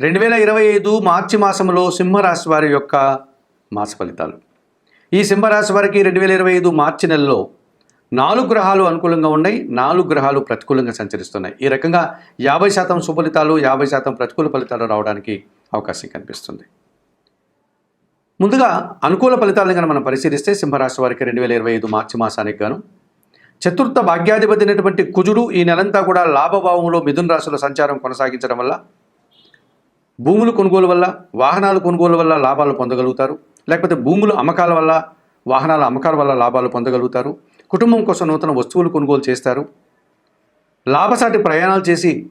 రెండు వేల ఇరవై ఐదు మార్చి మాసంలో సింహరాశి వారి యొక్క మాస ఫలితాలు. ఈ సింహరాశి వారికి రెండు వేల ఇరవై ఐదు మార్చి నెలలో నాలుగు గ్రహాలు అనుకూలంగా ఉన్నాయి నాలుగు గ్రహాలు ప్రతికూలంగా సంచరిస్తున్నాయి. ఈ రకంగా యాభై శాతం సుఫలితాలు యాభై శాతం ప్రతికూల ఫలితాలు రావడానికి అవకాశం కనిపిస్తుంది. ముందుగా అనుకూల ఫలితాలను కనుక మనం పరిశీలిస్తే సింహరాశి వారికి రెండు వేల ఇరవై ఐదు మార్చి మాసానికి గాను చతుర్థ భాగ్యాధిపతి అయినటువంటి కుజుడు ఈ నెలంతా కూడా లాభభావంలో మిథున రాశిలో సంచారం కొనసాగించడం వల్ల భూములు కొనుగోలు వల్ల వాహనాలు కొనుగోలు వల్ల లాభాలు పొందగలుగుతారు. లేకపోతే భూములు అమ్మకాల వల్ల వాహనాల అమ్మకాల వల్ల లాభాలు పొందగలుగుతారు. కుటుంబం కోసం నూతన వస్తువులు కొనుగోలు చేస్తారు. లాభసాటి ప్రయాణాలు చేసి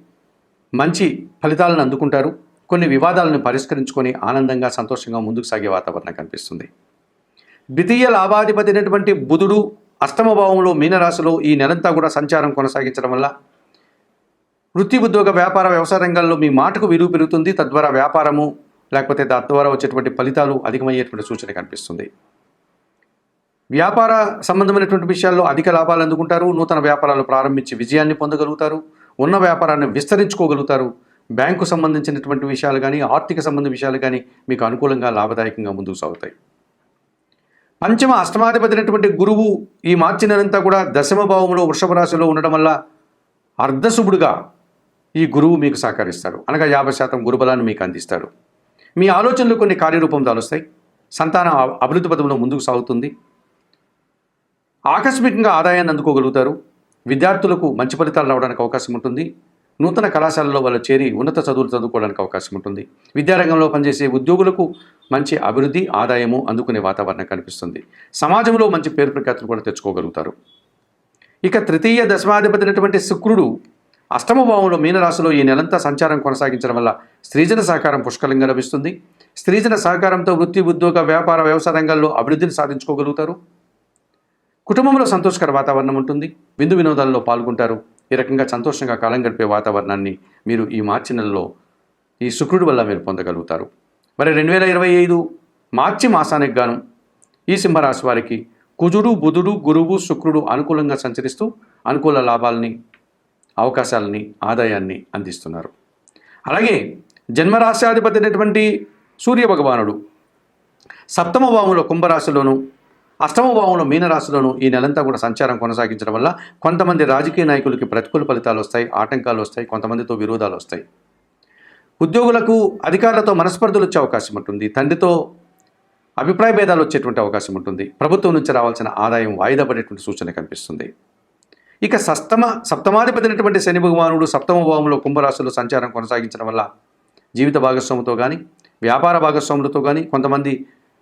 మంచి ఫలితాలను అందుకుంటారు. కొన్ని వివాదాలను పరిష్కరించుకొని ఆనందంగా సంతోషంగా ముందుకు సాగే వాతావరణం కనిపిస్తుంది. ద్వితీయ లాభాధిపతి అయినటువంటి బుధుడు అష్టమ భావంలో మీనరాశిలో ఈ నెలంతా కూడా సంచారం కొనసాగించడం వల్ల వృత్తి ఉద్యోగ వ్యాపార వ్యవసాయ రంగాల్లో మీ మాటకు విలువ పెరుగుతుంది. తద్వారా వ్యాపారము లేకపోతే తద్వారా వచ్చేటువంటి ఫలితాలు అధికమయ్యేటువంటి సూచన కనిపిస్తుంది. వ్యాపార సంబంధమైనటువంటి విషయాల్లో అధిక లాభాలు అందుకుంటారు. నూతన వ్యాపారాలు ప్రారంభించి విజయాన్ని పొందగలుగుతారు. ఉన్న వ్యాపారాన్ని విస్తరించుకోగలుగుతారు. బ్యాంకు సంబంధించినటువంటి విషయాలు కానీ ఆర్థిక సంబంధ విషయాలు కానీ మీకు అనుకూలంగా లాభదాయకంగా ముందుకు సాగుతాయి. పంచమ అష్టమాధిపతినటువంటి గురువు ఈ మార్చి నెలంతా కూడా దశమ భావంలో వృషభ రాశిలో ఉండడం వల్ల అర్ధశుభుడుగా ఈ గురువు మీకు సహకరిస్తాడు. అనగా యాభై శాతం గురుబలాన్ని మీకు అందిస్తాడు. మీ ఆలోచనలు కొన్ని కార్యరూపం దాలుస్తాయి సంతానం అభివృద్ధి పదంలో ముందుకు సాగుతుంది. ఆకస్మికంగా ఆదాయాన్ని అందుకోగలుగుతారు. విద్యార్థులకు మంచి ఫలితాలు రావడానికి అవకాశం ఉంటుంది. నూతన కళాశాలలో వాళ్ళు చేరి ఉన్నత చదువులు చదువుకోవడానికి అవకాశం ఉంటుంది. విద్యారంగంలో పనిచేసే ఉద్యోగులకు మంచి అభివృద్ధి ఆదాయము అందుకునే వాతావరణం కనిపిస్తుంది. సమాజంలో మంచి పేరు ప్రఖ్యాతులు కూడా తెచ్చుకోగలుగుతారు. ఇక తృతీయ దశమాధిపతి అయినటువంటి శుక్రుడు అష్టమ భావంలో మీనరాశిలో ఈ నెలంతా సంచారం కొనసాగించడం వల్ల స్త్రీజన సహకారం పుష్కలంగా లభిస్తుంది. స్త్రీజన సహకారంతో వృత్తి ఉద్యోగ వ్యాపార వ్యవసాయ రంగాల్లో అభివృద్ధిని సాధించుకోగలుగుతారు. కుటుంబంలో సంతోషకర వాతావరణం ఉంటుంది. విందు వినోదాల్లో పాల్గొంటారు. ఈ రకంగా సంతోషంగా కాలం గడిపే వాతావరణాన్ని మీరు ఈ మార్చి నెలలో ఈ శుక్రుడి వల్ల మీరు పొందగలుగుతారు. మరి రెండు వేల ఇరవై ఐదు మార్చి మాసానికి గాను ఈ సింహరాశి వారికి కుజుడు బుధుడు గురువు శుక్రుడు అనుకూలంగా సంచరిస్తూ అనుకూల లాభాలని అవకాశాలని ఆదాయాన్ని అందిస్తున్నారు. అలాగే జన్మరాశాధిపతి అయినటువంటి సూర్య భగవానుడు సప్తమ భావంలో కుంభరాశిలోను అష్టమ భావంలో మీనరాశిలోను ఈ నెలంతా కూడా సంచారం కొనసాగించడం వల్ల కొంతమంది రాజకీయ నాయకులకి ప్రతికూల ఫలితాలు వస్తాయి ఆటంకాలు వస్తాయి కొంతమందితో విరోధాలు వస్తాయి. ఉద్యోగులకు అధికారులతో మనస్పర్ధలు వచ్చే అవకాశం ఉంటుంది తండ్రితో అభిప్రాయ భేదాలు వచ్చేటువంటి అవకాశం ఉంటుంది. ప్రభుత్వం నుంచి రావాల్సిన ఆదాయం వాయిదా పడేటువంటి సూచన కనిపిస్తుంది. ఇక సప్తమ సప్తమాధిపతినటువంటి శని భగవానుడు సప్తమ భావంలో కుంభరాశిలో సంచారం కొనసాగించడం వల్ల జీవిత భాగస్వాములతో కానీ వ్యాపార భాగస్వాములతో కానీ కొంతమంది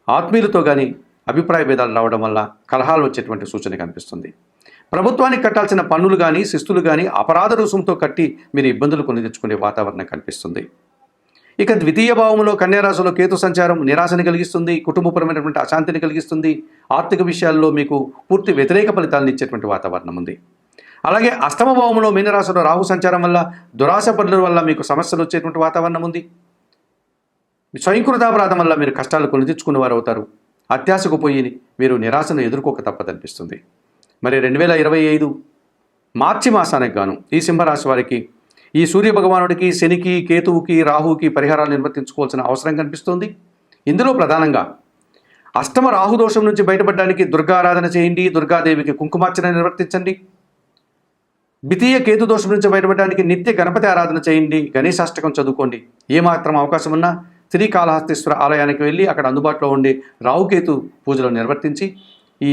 ఆత్మీయులతో కానీ అభిప్రాయ భేదాలు రావడం వల్ల కలహాలు వచ్చేటువంటి సూచన కనిపిస్తుంది. ప్రభుత్వానికి కట్టాల్సిన పన్నులు కానీ శిస్తులు కానీ అపరాధ రుసుముతో కట్టి మీరు ఇబ్బందులు కొని తెచ్చుకునే వాతావరణం కనిపిస్తుంది. ఇక ద్వితీయ భావంలో కన్యారాశిలో కేతు సంచారం నిరాశని కలిగిస్తుంది కుటుంబపరమైనటువంటి అశాంతిని కలిగిస్తుంది ఆర్థిక విషయాల్లో మీకు పూర్తి వ్యతిరేక ఫలితాలను ఇచ్చేటువంటి వాతావరణం ఉంది. అలాగే అష్టమ భావంలో మీనరాశిలో రాహు సంచారం వల్ల దురాశ పనుల వల్ల మీకు సమస్యలు వచ్చేటువంటి వాతావరణం ఉంది. స్వయంకృతాపరాధం వల్ల మీరు కష్టాలు కొని వారు అవుతారు. అత్యాశకు పోయి మీరు నిరాశను ఎదుర్కోక తప్పదనిపిస్తుంది. మరి రెండు వేల ఇరవై ఐదు మార్చి మాసానికి గాను ఈ సింహరాశి వారికి ఈ సూర్య భగవానుడికి శనికి కేతువుకి రాహువుకి పరిహారాలు నిర్వర్తించుకోవాల్సిన అవసరం కనిపిస్తుంది. ఇందులో ప్రధానంగా అష్టమ రాహు దోషం నుంచి బయటపడడానికి దుర్గా ఆరాధన చేయండి దుర్గాదేవికి కుంకుమార్చన నిర్వర్తించండి. ద్వితీయ కేతు దోషం నుంచి బయటపడడానికి నిత్య గణపతి ఆరాధన చేయండి గణేశాష్టకం చదువుకోండి. ఏమాత్రం అవకాశం ఉన్నా శ్రీకాళహస్తీశ్వర ఆలయానికి వెళ్ళి అక్కడ అందుబాటులో ఉండే రాహుకేతు పూజలు నిర్వర్తించి ఈ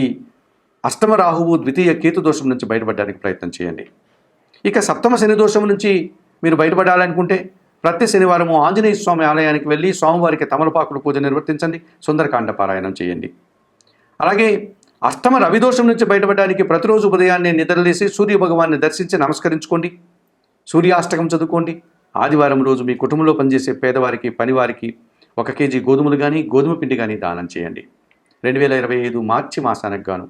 అష్టమ రాహువు ద్వితీయ కేతు దోషం నుంచి బయటపడడానికి ప్రయత్నం చేయండి. ఇక సప్తమ శని దోషం నుంచి మీరు బయటపడాలనుకుంటే ప్రతి శనివారము ఆంజనేయ స్వామి ఆలయానికి వెళ్ళి స్వామివారికి తమలపాకుడు పూజ నిర్వర్తించండి సుందరకాండ పారాయణం చేయండి. అలాగే అష్టమ రవిదోషం నుంచి బయటపడడానికి ప్రతిరోజు ఉదయాన్నే నిద్రలేసి సూర్య భగవాన్ని దర్శించి నమస్కరించుకోండి. సూర్యాష్టకం చదువుకోండి. ఆదివారం రోజు మీ కుటుంబంలో పనిచేసే పేదవారికి పనివారికి ఒక కేజీ గోధుమలు కానీ గోధుమ పిండి కానీ దానం చేయండి. రెండు వేల ఇరవై ఐదు మార్చి మాసానికి గాను.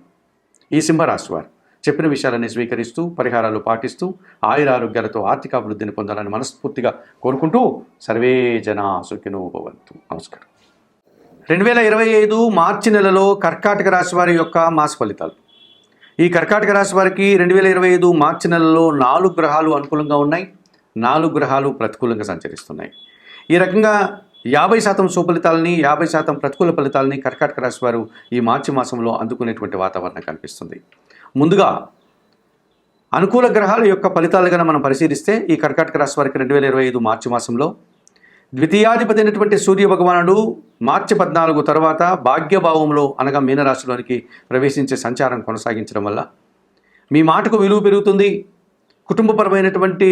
ఈ సింహరాశివారు చెప్పిన విషయాలన్నీ స్వీకరిస్తూ పరిహారాలు పాటిస్తూ ఆయురారోగ్యాలతో ఆర్థిక అభివృద్ధిని పొందాలని మనస్ఫూర్తిగా కోరుకుంటూ సర్వే జనా సుఖినోభవంతు నమస్కారం. రెండు వేల ఇరవై ఐదు మార్చి నెలలో కర్కాటక రాశి వారి యొక్క మాస ఫలితాలు. ఈ కర్కాటక రాశి వారికి రెండు వేల ఇరవై ఐదు మార్చి నెలలో నాలుగు గ్రహాలు అనుకూలంగా ఉన్నాయి. నాలుగు గ్రహాలు ప్రతికూలంగా సంచరిస్తున్నాయి. ఈ రకంగా యాభై శాతం సుఫలితాలని యాభై శాతం ప్రతికూల ఫలితాలని కర్కాటక రాశి వారు ఈ మార్చి మాసంలో అందుకునేటువంటి వాతావరణం కనిపిస్తుంది. ముందుగా అనుకూల గ్రహాల యొక్క ఫలితాలు మనం పరిశీలిస్తే ఈ కర్కాటక రాశి వారికి రెండు వేల ఇరవై ఐదు మార్చి మాసంలో ద్వితీయాధిపతి అయినటువంటి సూర్య భగవానుడు మార్చి పద్నాలుగు తర్వాత భాగ్యభావంలో అనగా మీనరాశిలోనికి ప్రవేశించే సంచారం కొనసాగించడం వల్ల మీ మాటకు విలువ పెరుగుతుంది. కుటుంబపరమైనటువంటి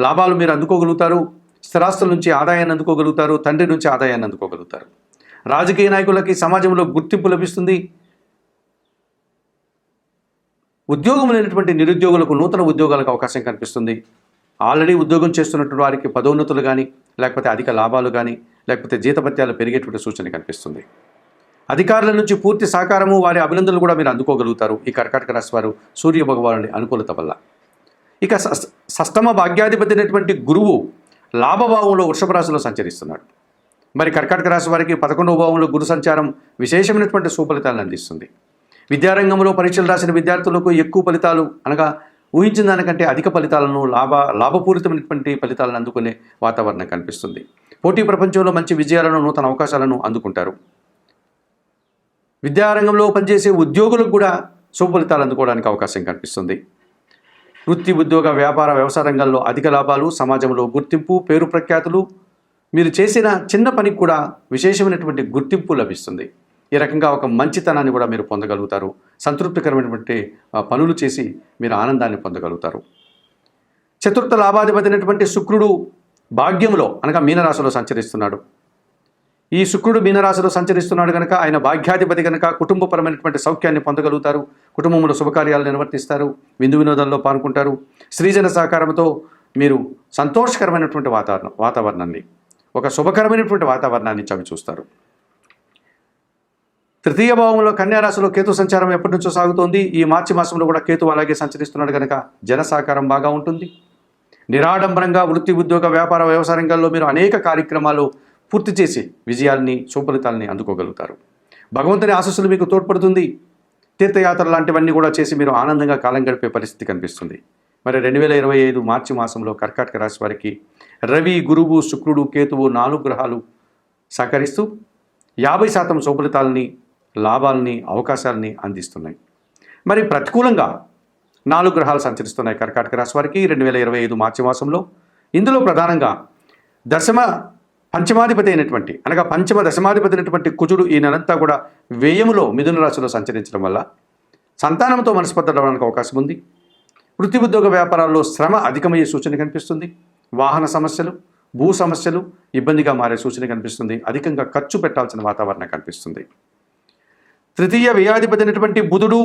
లాభాలు మీరు అందుకోగలుగుతారు. స్థిరాస్తుల నుంచి ఆదాయాన్ని అందుకోగలుగుతారు. తండ్రి నుంచి ఆదాయాన్ని అందుకోగలుగుతారు. రాజకీయ నాయకులకి సమాజంలో గుర్తింపు లభిస్తుంది. ఉద్యోగం లేనటువంటి నిరుద్యోగులకు నూతన ఉద్యోగాలకు అవకాశం కనిపిస్తుంది. ఆల్రెడీ ఉద్యోగం చేస్తున్నటువంటి వారికి పదోన్నతులు కానీ లేకపోతే అధిక లాభాలు కానీ లేకపోతే జీతభత్యాలు పెరిగేటువంటి సూచన కనిపిస్తుంది. అధికారుల నుంచి పూర్తి సహకారము వారి అభినందనలు కూడా మీరు అందుకోగలుగుతారు. ఈ కర్కాటక రాశి వారు సూర్య భగవానుని అనుకూలత వల్ల. ఇక స సష్టమ భాగ్యాధిపతి అయినటువంటి గురువు లాభభావంలో వృషభ రాశిలో సంచరిస్తున్నాడు. మరి కర్కాటక రాశి వారికి పదకొండవ భావంలో గురు సంచారం విశేషమైనటువంటి సుఫలితాలను అందిస్తుంది. విద్యారంగంలో పరీక్షలు రాసిన విద్యార్థులకు ఎక్కువ ఫలితాలు అనగా ఊహించిన దానికంటే అధిక ఫలితాలను లాభ లాభపూరితమైనటువంటి ఫలితాలను అందుకునే వాతావరణం కనిపిస్తుంది. పోటీ ప్రపంచంలో మంచి విజయాలను నూతన అవకాశాలను అందుకుంటారు. విద్యారంగంలో పనిచేసే ఉద్యోగులకు కూడా శుభఫలితాలు అందుకోవడానికి అవకాశం కనిపిస్తుంది. వృత్తి ఉద్యోగ వ్యాపార వ్యవసాయ రంగంలో అధిక లాభాలు సమాజంలో గుర్తింపు పేరు ప్రఖ్యాతులు మీరు చేసిన చిన్న పనికి కూడా విశేషమైనటువంటి గుర్తింపు లభిస్తుంది. ఈ రకంగా ఒక మంచితనాన్ని కూడా మీరు పొందగలుగుతారు. సంతృప్తికరమైనటువంటి పనులు చేసి మీరు ఆనందాన్ని పొందగలుగుతారు. చతుర్థ లాభాధిపతినటువంటి శుక్రుడు భాగ్యంలో అనగా మీనరాశిలో సంచరిస్తున్నాడు. ఈ శుక్రుడు మీనరాశిలో సంచరిస్తున్నాడు కనుక ఆయన భాగ్యాధిపతి కనుక కుటుంబపరమైనటువంటి సౌఖ్యాన్ని పొందగలుగుతారు. కుటుంబంలో శుభకార్యాలు నిర్వర్తిస్తారు విందు వినోదంలో పాల్గొంటారు. స్త్రీజన సహకారంతో మీరు సంతోషకరమైనటువంటి వాతావరణం వాతావరణాన్ని ఒక శుభకరమైనటువంటి వాతావరణాన్ని చవి చూస్తారు తృతీయ భావంలో కన్యారాశిలో కేతు సంచారం ఎప్పటి నుంచో సాగుతోంది. ఈ మార్చి మాసంలో కూడా కేతు అలాగే సంచరిస్తున్నాడు కనుక జనసాకారం బాగా ఉంటుంది. నిరాడంబరంగా వృత్తి ఉద్యోగ వ్యాపార వ్యవసాయ రంగాల్లో మీరు అనేక కార్యక్రమాలు పూర్తి చేసి విజయాల్ని సుఫలితాలని అందుకోగలుగుతారు. భగవంతుని ఆశస్సులు మీకు తోడ్పడుతుంది. తీర్థయాత్ర లాంటివన్నీ కూడా చేసి మీరు ఆనందంగా కాలం గడిపే పరిస్థితి కనిపిస్తుంది. మరి రెండు వేల ఇరవై ఐదు మార్చి మాసంలో కర్కాటక రాశి వారికి రవి గురువు శుక్రుడు కేతువు నాలుగు గ్రహాలు సహకరిస్తూ యాభై శాతం సుఫలితాలని లాభాలని అవకాశాలని అందిస్తున్నాయి. మరి ప్రతికూలంగా నాలుగు గ్రహాలు సంచరిస్తున్నాయి కర్కాటక రాశి వారికి. రెండు వేల ఇరవై ఐదు మార్చి మాసంలో ఇందులో ప్రధానంగా దశమ పంచమాధిపతి అయినటువంటి అనగా పంచమ దశమాధిపతి అయినటువంటి కుజుడు ఈ నెలంతా కూడా వ్యయములో మిథున రాశిలో సంచరించడం వల్ల సంతానంతో మనస్పర్ధడానికి అవకాశం ఉంది. వృత్తి ఉద్యోగ వ్యాపారాల్లో శ్రమ అధికమయ్యే సూచన కనిపిస్తుంది. వాహన సమస్యలు భూ సమస్యలు ఇబ్బందిగా మారే సూచన కనిపిస్తుంది. అధికంగా ఖర్చు పెట్టాల్సిన వాతావరణం కనిపిస్తుంది. తృతీయ వ్యయాధిపతి అయినటువంటి బుధుడు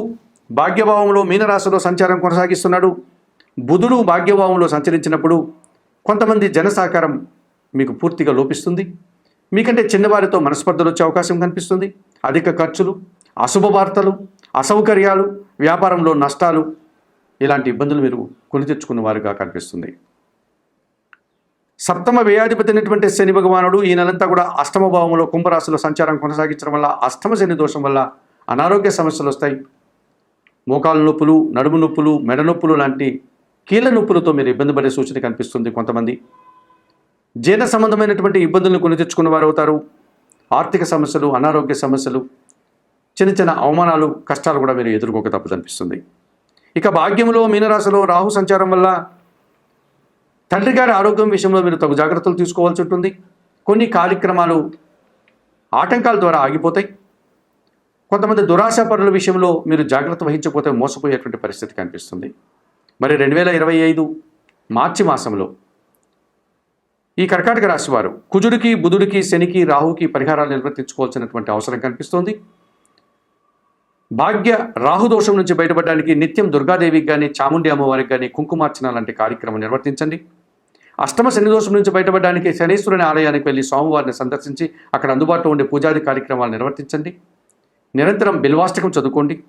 భాగ్యభావంలో మీనరాశిలో సంచారం కొనసాగిస్తున్నాడు. బుధుడు భాగ్యభావంలో సంచరించినప్పుడు కొంతమంది జన సహకారం మీకు పూర్తిగా లోపిస్తుంది. మీకంటే చిన్నవారితో మనస్పర్ధలు వచ్చే అవకాశం కనిపిస్తుంది. అధిక ఖర్చులు అశుభ వార్తలు అసౌకర్యాలు వ్యాపారంలో నష్టాలు ఇలాంటి ఇబ్బందులు మీరు కొని తెచ్చుకున్న వారుగా కనిపిస్తుంది. సప్తమ వ్యయాధిపతి అయినటువంటి శని భగవానుడు ఈ నెలంతా కూడా అష్టమ భావంలో కుంభరాశిలో సంచారం కొనసాగించడం వల్ల అష్టమ శని దోషం వల్ల అనారోగ్య సమస్యలు వస్తాయి. మోకాలు నొప్పులు నడుము నొప్పులు మెడ నొప్పులు లాంటి కీళ్ళ నొప్పులతో మీరు ఇబ్బంది పడే సూచన కనిపిస్తుంది కొంతమంది. జీర్ణ సంబంధమైనటువంటి ఇబ్బందులను కొని తెచ్చుకున్న వారు అవుతారు. ఆర్థిక సమస్యలు అనారోగ్య సమస్యలు చిన్న చిన్న అవమానాలు కష్టాలు కూడా మీరు ఎదుర్కోక తప్పదనిపిస్తుంది ఇక భాగ్యంలో మీనరాశిలో రాహు సంచారం వల్ల తండ్రి గారి ఆరోగ్యం విషయంలో మీరు తగు జాగ్రత్తలు తీసుకోవాల్సి ఉంటుంది. కొన్ని కార్యక్రమాలు ఆటంకాల ద్వారా ఆగిపోతాయి. కొంతమంది దురాశ పనుల విషయంలో మీరు జాగ్రత్త వహించకపోతే మోసపోయేటువంటి పరిస్థితి కనిపిస్తుంది. మరి రెండు వేల ఇరవై ఐదు మార్చి మాసంలో ఈ కర్కాటక రాశి వారు కుజుడికి బుధుడికి శనికి రాహుకి పరిహారాలు నిర్వర్తించుకోవాల్సినటువంటి అవసరం కనిపిస్తోంది. భాగ్య రాహుదోషం నుంచి బయటపడడానికి నిత్యం దుర్గాదేవికి కానీ చాముండి అమ్మవారికి కానీ కుంకుమార్చన లాంటి కార్యక్రమం నిర్వర్తించండి. అష్టమ శని దోషం నుంచి బయటపడడానికి శనీశ్వరుని ఆలయానికి వెళ్ళి స్వామివారిని సందర్శించి అక్కడ అందుబాటులో ఉండే పూజాది కార్యక్రమాలు నిర్వర్తించండి. నిరంతరం బిల్వాష్టకం చదువుకోండి.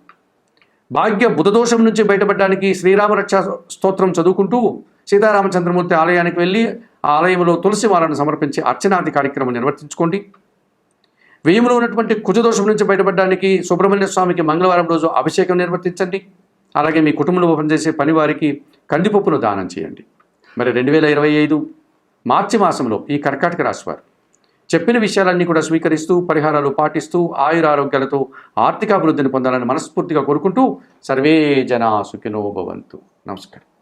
భాగ్య బుధదోషం నుంచి బయటపడడానికి శ్రీరామ రక్షా స్తోత్రం చదువుకుంటూ సీతారామచంద్రమూర్తి ఆలయానికి వెళ్ళి ఆ ఆలయంలో తులసి మాలను సమర్పించి అర్చనాది కార్యక్రమం నిర్వర్తించుకోండి. వ్యయంలో ఉన్నటువంటి కుజదోషం నుంచి బయటపడడానికి సుబ్రహ్మణ్య స్వామికి మంగళవారం రోజు అభిషేకం నిర్వర్తించండి. అలాగే మీ కుటుంబంలో పనిచేసే పనివారికి కందిపప్పును దానం చేయండి. మరి రెండు వేల ఇరవై ఐదు మార్చి మాసంలో ఈ కర్కాటక రాశివారు చెప్పిన విషయాలన్నీ కూడా స్వీకరిస్తూ పరిహారాలు పాటిస్తూ ఆయుర ఆరోగ్యాలతో పొందాలని మనస్ఫూర్తిగా కోరుకుంటూ సర్వే జనా సుఖినో భవంతు. నమస్కారం.